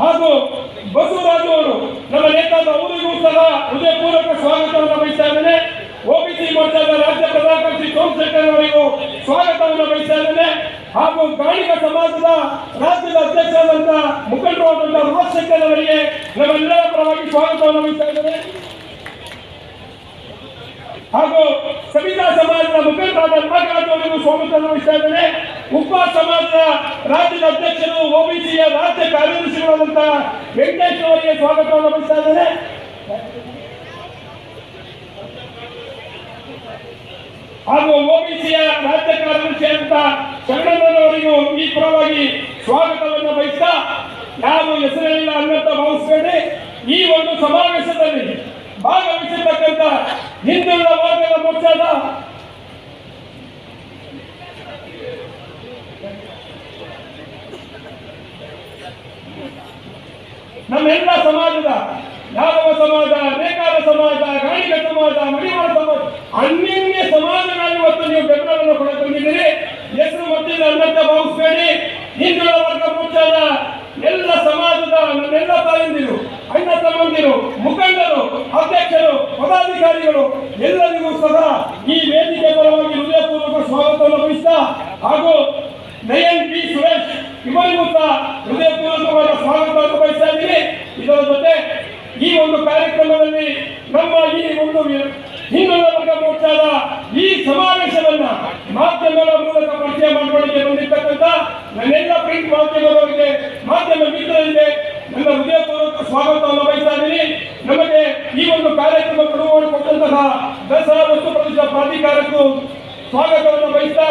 ಹಾಗೂ ಬಸವರಾಜು ಅವರು ನಮ್ಮ ನೇತಾದ ಅವರಿಗೂ ಸಹ ಹೃದಯಪೂರ್ವಕ ಸ್ವಾಗತವನ್ನು ಬಯಸ್ತಾ ಇದ್ದೇನೆ. ಓಬಿಸಿ ಮೋರ್ಚಾದ ರಾಜ್ಯ ಕಾರ್ಯದರ್ಶಿ ಸೋಮಶೇಖರ್ ಅವರಿಗೂ ಸ್ವಾಗತವನ್ನು ಬಯಸ್ತಾ ಇದ್ದೇನೆ. ಹಾಗೂ ಗಾಣಿಗ ಸಮಾಜದ ರಾಜ್ಯದ ಅಧ್ಯಕ್ಷರಾದಂತ ಮುಖಂಡರಾದಂತಹ ರಾಜಶೇಖರ್ ಅವರಿಗೆ ನಮ್ಮೆಲ್ಲರ ಪರವಾಗಿ ಸ್ವಾಗತವನ್ನು ಬಯಸ್ತಾ ಇದ್ದೇನೆ. ಹಾಗೂ ಸವಿತಾ ಸಮಾಜದ ಮುಖಂಡರಾದ ನಾಗರಾಜ್ ಅವರಿಗೂ ಇದ್ದಾರೆ ಉಪ ಸಮಾಜದ ರಾಜ್ಯದ ಅಧ್ಯಕ್ಷರು ಒಬಿಸಿಯ ರಾಜ್ಯ ಕಾರ್ಯದರ್ಶಿಗಳಾದಂತಹ ವೆಂಕಟೇಶ್ ಅವರಿಗೆ ಸ್ವಾಗತವನ್ನು ಬಯಸ್ತಾ ಇದ್ದಾರೆ ಹಾಗೂ ಒಬಿಸಿಯ ರಾಜ್ಯ ಕಾರ್ಯದರ್ಶಿ ಅಂತ ಶರಣಣ್ಣನವರಿಗೂ ಈ ಪರವಾಗಿ ಸ್ವಾಗತವನ್ನು ಬಯಸ್ತಾ ಯಾರು ಹೆಸರಿಲ್ಲ ಅನ್ನಂತ ಭಾವಿಸಬೇಡಿ ಈ ಒಂದು ಸಮಾವೇಶದಲ್ಲಿ ಭಾಗವಹಿಸಿರ್ತಕ್ಕಂಥ ಹಿಂದುಳಿದ ವರ್ಗದ ಮೋರ್ಚಾದ ನಮ್ಮೆಲ್ಲ ಸಮಾಜದ ಯಾದವ ಸಮಾಜ ನೇಕಾರ ಸಮಾಜ ಗಾಣಿಗ ಸಮಾಜ, ಮಡಿವಾಳ ಸಮಾಜ, ಅನ್ಯನ್ಯ ಸಮಾಜಗಳಲ್ಲಿ ಇವತ್ತು ನೀವು ಬೆಂಬಲವನ್ನು ಕೊಡಕೊಂಡಿದ್ದೀರಿ ಹೆಸರು ಮತ್ತಿದ ಅನ್ನಂತ ಭಾವಿಸಬೇಡಿ. ಹಿಂದುಳ ವರ್ಗ ಮುಂಚಾದ ಎಲ್ಲ ಸಮಾಜದ, ನಮ್ಮೆಲ್ಲ ತಾಯಂದಿರು, ಅಣ್ಣ ತಮ್ಮಂದಿರು, ಮುಖಂಡರು, ಅಧ್ಯಕ್ಷರು, ಪದಾಧಿಕಾರಿಗಳು, ಎಲ್ಲರಿಗೂ ಸಹ ಈ ವೇದಿಕೆ ಪರವಾಗಿ ಹೃದಯಪೂರ್ವಕ ಸ್ವಾಗತವನ್ನು ವಹಿಸ್ತಾ ಹಾಗೂ ನಯನ್ ಪಿ ಸುರೇಶ್ ಇವರಿಗೂ ಸಹ ಹೃದಯಪೂರ್ವಕವಾದ ಸ್ವಾಗತವನ್ನು ಬಯಸ್ತಾ ಇದ್ದೀನಿ ಇದರ ಜೊತೆ ಈ ಒಂದು ಕಾರ್ಯಕ್ರಮದಲ್ಲಿ ನಮ್ಮ ಈ ಒಂದು ಹಿಂದುಳಿದ ವರ್ಗ ಮೋರ್ಚಾದ ಈ ಸಮಾವೇಶವನ್ನ ಮಾಧ್ಯಮಗಳ ಮೂಲಕ ಪರಿಚಯ ಮಾಡಿಕೊಳ್ಳಿಕ್ಕೆ ಬಂದಿರ್ತಕ್ಕಂಥ ನನ್ನೆಲ್ಲ ಪ್ರಿಂಟ್ ಮಾಧ್ಯಮದವರಿಗೆ ಮಾಧ್ಯಮ ಮಿತ್ರರಿಗೆ ನನ್ನ ಹೃದಯಪೂರ್ವಕ ಸ್ವಾಗತವನ್ನು ಬಯಸ್ತಾ ಇದ್ದೀನಿ. ನಮಗೆ ಈ ಒಂದು ಕಾರ್ಯಕ್ರಮ ಕೊಡುವ ಕೊಟ್ಟಂತಹ ದಸರಾ ವಸ್ತು ಪ್ರದೇಶ ಪ್ರಾಧಿಕಾರಕ್ಕೂ ಸ್ವಾಗತವನ್ನು ಬಯಸ್ತಾ